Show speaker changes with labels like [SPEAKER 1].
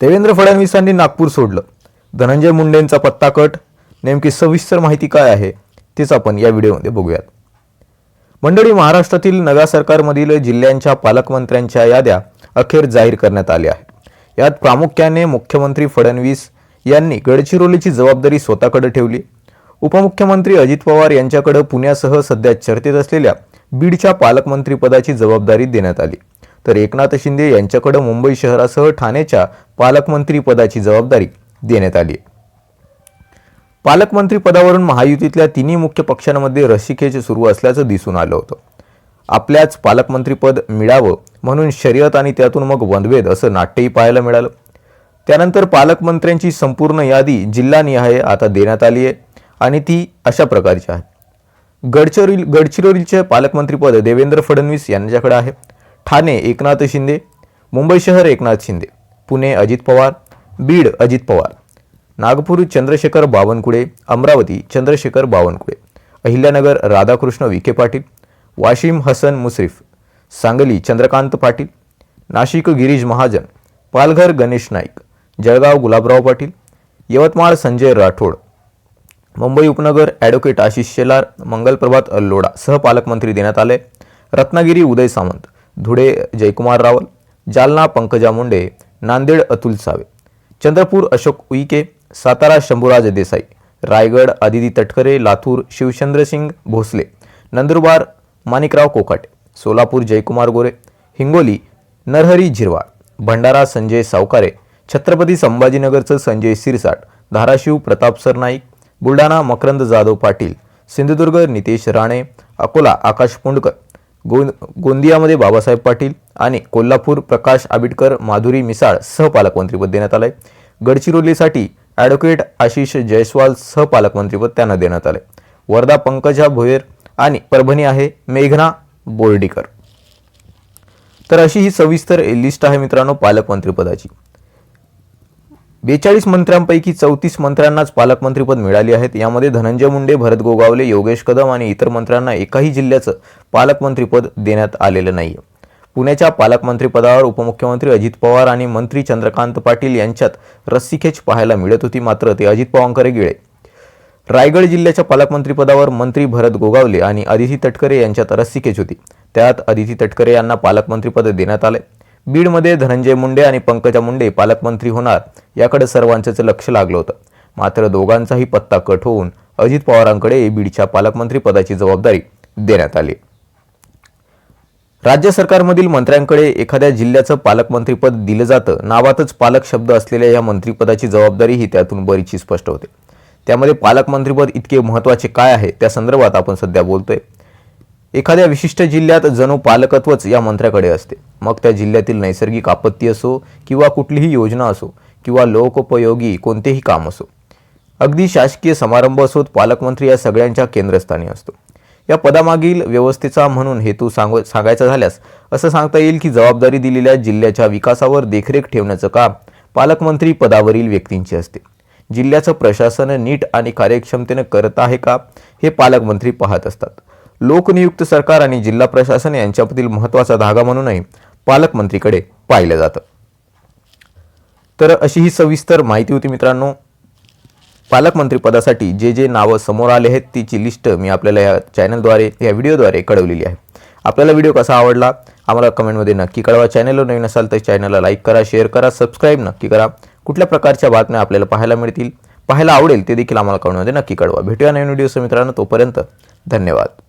[SPEAKER 1] देवेंद्र फडणवीसांनी नागपूर सोडलं. धनंजय मुंडेंचा पत्ता कट. नेमकी सविस्तर माहिती काय आहे तीच आपण या व्हिडिओमध्ये बघूयात. मंडळी महाराष्ट्रातील नव्या सरकारमधील जिल्ह्यांच्या पालकमंत्र्यांच्या याद्या अखेर जाहीर करण्यात आल्या आहेत. यात प्रामुख्याने मुख्यमंत्री फडणवीस यांनी गडचिरोलीची जबाबदारी स्वतःकडे ठेवली. उपमुख्यमंत्री अजित पवार यांच्याकडे पुण्यासह सध्या चर्चेत असलेल्या बीडच्या पालकमंत्रीपदाची जबाबदारी देण्यात आली. तर एकनाथ शिंदे यांच्याकडे मुंबई शहरासह ठाण्याच्या पालकमंत्रीपदाची जबाबदारी देण्यात आली आहे. पालकमंत्री पदावरून महायुतीतल्या तिन्ही मुख्य पक्षांमध्ये रसिकेचे सुरू असल्याचं दिसून आलं होतं. आपल्याच पालकमंत्रीपद मिळावं म्हणून शर्यत आणि त्यातून मग वनभेद असं नाट्यही पाहायला मिळालं. त्यानंतर पालकमंत्र्यांची संपूर्ण यादी जिल्हानिहाय आता देण्यात आली आहे आणि ती अशा प्रकारची आहे. गडचिरोली गडचिरोलीचे पालकमंत्रीपद देवेंद्र फडणवीस यांच्याकडे आहे. ठाणे एकनाथ शिंदे मुंबई शहर एकनाथ शिंदे. पुणे अजित पवार बीड अजित पवार नागपूर चंद्रशेखर बावनकुळे अमरावती चंद्रशेखर बावनकुळे अहिल्यानगर राधाकृष्ण विखे पाटील वाशिम हसन मुश्रीफ सांगली चंद्रकांत पाटील नाशिक गिरीश महाजन पालघर गणेश नाईक जळगाव गुलाबराव पाटील यवतमाळ संजय राठोड मुंबई उपनगर ॲडव्होकेट आशिष शेलार मंगलप्रभात अल्लोडा सहपालकमंत्री देण्यात आले रत्नागिरी उदय सामंत धुळे जयकुमार रावल जालना पंकजा मुंडे नांदेड अतुल सावे चंद्रपूर अशोक उईके सातारा शंभूराज देसाई रायगड आदिती तटकरे लातूर शिवचंद्रसिंग भोसले नंदुरबार माणिकराव कोकाटे सोलापूर जयकुमार गोरे हिंगोली नरहरी झिरवाळ भंडारा संजय सावकारे छत्रपती संभाजीनगरचं संजय सिरसाट धाराशिव प्रताप सरनाईक बुलढाणा मकरंद जाधव पाटील सिंधुदुर्ग नितेश राणे अकोला आकाश पुंडकर गों गोंदियामध्ये बाबासाहेब पाटील आणि कोल्हापूर प्रकाश आबिटकर माधुरी मिसाळ सहपालकमंत्रीपद देण्यात आलंय. गडचिरोलीसाठी ॲडव्होकेट आशिष जयस्वाल सहपालकमंत्रीपद त्यांना देण्यात आले वर्धा पंकजा भोयर आणि परभणी आहे मेघना बोर्डीकर. तर अशी ही सविस्तर लिस्ट आहे मित्रांनो पालकमंत्रीपदाची. बेचाळीस मंत्र्यांपैकी चौतीस मंत्र्यांनाच पालकमंत्रीपद मिळाली आहेत. यामध्ये धनंजय मुंडे भरत गोगावले योगेश कदम आणि इतर मंत्र्यांना एकाही जिल्ह्याचं पालकमंत्रीपद देण्यात आलेलं नाही पुण्याच्या पालकमंत्रीपदावर उपमुख्यमंत्री अजित पवार आणि मंत्री चंद्रकांत पाटील यांच्यात रस्सीखेच पाहायला मिळत होती मात्र ते अजित पवारांकडे गेले रायगड जिल्ह्याच्या पालकमंत्रीपदावर मंत्री भरत गोगावले आणि अदिती तटकरे यांच्यात रस्सीखेच होती. त्यात अदिती तटकरे यांना पालकमंत्रीपद देण्यात आले. बीडमध्ये धनंजय मुंडे आणि पंकजा मुंडे पालकमंत्री होणार याकडे सर्वांचंच लक्ष लागलं होतं. मात्र दोघांचाही पत्ता कट होऊन अजित पवारांकडे बीडच्या पालकमंत्रीपदाची जबाबदारी देण्यात आली. राज्य सरकारमधील मंत्र्यांकडे एखाद्या जिल्ह्याचं पालकमंत्रीपद दिलं जातं नावातच पालक शब्द असलेल्या या मंत्रिपदाची जबाबदारीही त्यातून बरीचशी स्पष्ट होते. त्यामध्ये पालकमंत्रीपद इतके महत्त्वाचे काय आहे त्या संदर्भात आपण सध्या बोलतोय. एखाद्या विशिष्ट जिल्ह्यात जणू पालकत्वच या मंत्र्याकडे असते. मग त्या जिल्ह्यातील नैसर्गिक आपत्ती असो किंवा कुठलीही योजना असो किंवा लोकोपयोगी कोणतेही काम असो. अगदी शासकीय समारंभ असोत पालकमंत्री या सगळ्यांच्या केंद्रस्थानी असतो. या पदामागील व्यवस्थेचा म्हणून हेतू सांग सांगायचा झाल्यास असं सांगता येईल की जबाबदारी दिलेल्या जिल्ह्याच्या विकासावर देखरेख ठेवण्याचं काम पालकमंत्री पदावरील व्यक्तींची असते. जिल्ह्याचं प्रशासन नीट आणि कार्यक्षमतेनं करत आहे का हे पालकमंत्री पाहत असतात. लोकनियुक्त सरकार आणि जिल्हा प्रशासन यांच्यामधील महत्त्वाचा धागा म्हणूनही पालकमंत्रीकडे पाहिलं जातं. तर अशी ही सविस्तर माहिती होती मित्रांनो. पालकमंत्रीपदासाठी जे जे नावं समोर आले आहेत तिची लिस्ट मी आपल्याला या चॅनलद्वारे या व्हिडिओद्वारे कळवलेली आहे. आपल्याला व्हिडिओ कसा आवडला आम्हाला कमेंटमध्ये नक्की कळवा. चॅनलवर नवीन असाल तर चॅनलला लाईक करा शेअर करा सबस्क्राईब नक्की करा. कुठल्या प्रकारच्या बातम्या आपल्याला पाहायला मिळतील पाहायला आवडेल ते देखील आम्हाला कमेंटमध्ये नक्की कळवा. भेटूया नवीन व्हिडिओ मित्रांनो तोपर्यंत धन्यवाद.